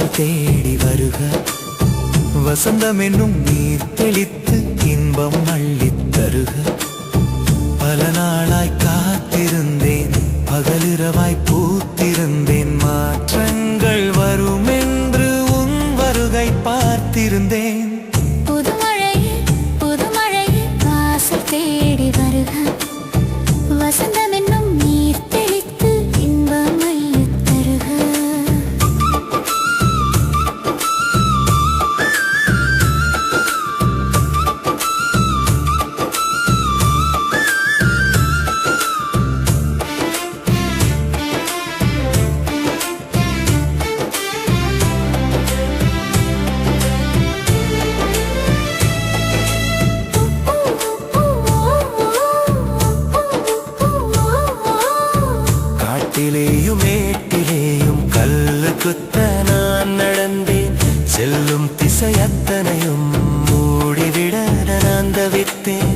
புதுமழையே வாசல் தேடி வருக. வசந்தம் என்னும் நீர் தெளித்து இன்பம் அள்ளித் தருக. பல நாளாய் காத்திருந்தேன் பகலிரவாய் பூத்திருந்தேன். மாற்றங்கள் வரும் என்று உன் வருகை பார்த்திருந்தேன். புதுமழை புதுமழை வாசல் தேடி வருக. வசந்த காட்டிலேயும் மேட்டிலேயும் கல்லு குத்த நான் நடந்தேன். செல்லும் திசை அத்தனையும் மூடிவிட நான் தவித்தேன்.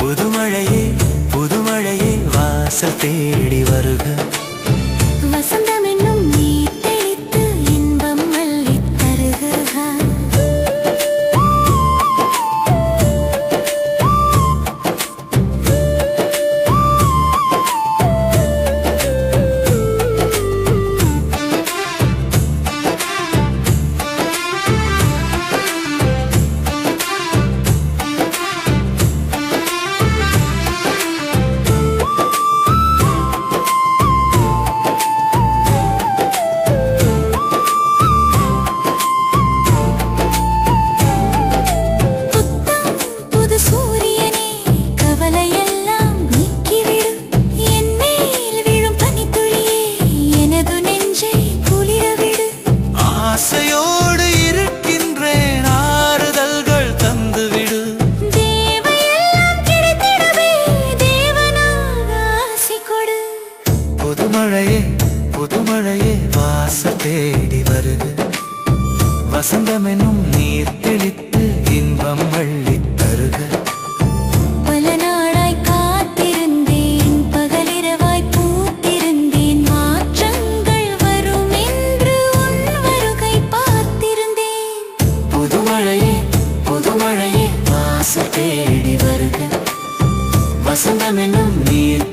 புதுமழையே புதுமழையே வாசல் தேடி வருக. வசந்தம் என்னும் நீர் தெளித்து இன்பம் அள்ளித் தருக. பல நாளாய் காத்திருந்தேன் பகலிரவாய் பூத்திருந்தேன் மாற்றங்கள் வரும் என்று உன் வருகை பார்த்திருந்தேன். புதுமழையே புதுமழையே வாசல் தேடி வருக. வசந்தம் என்னும் நீர்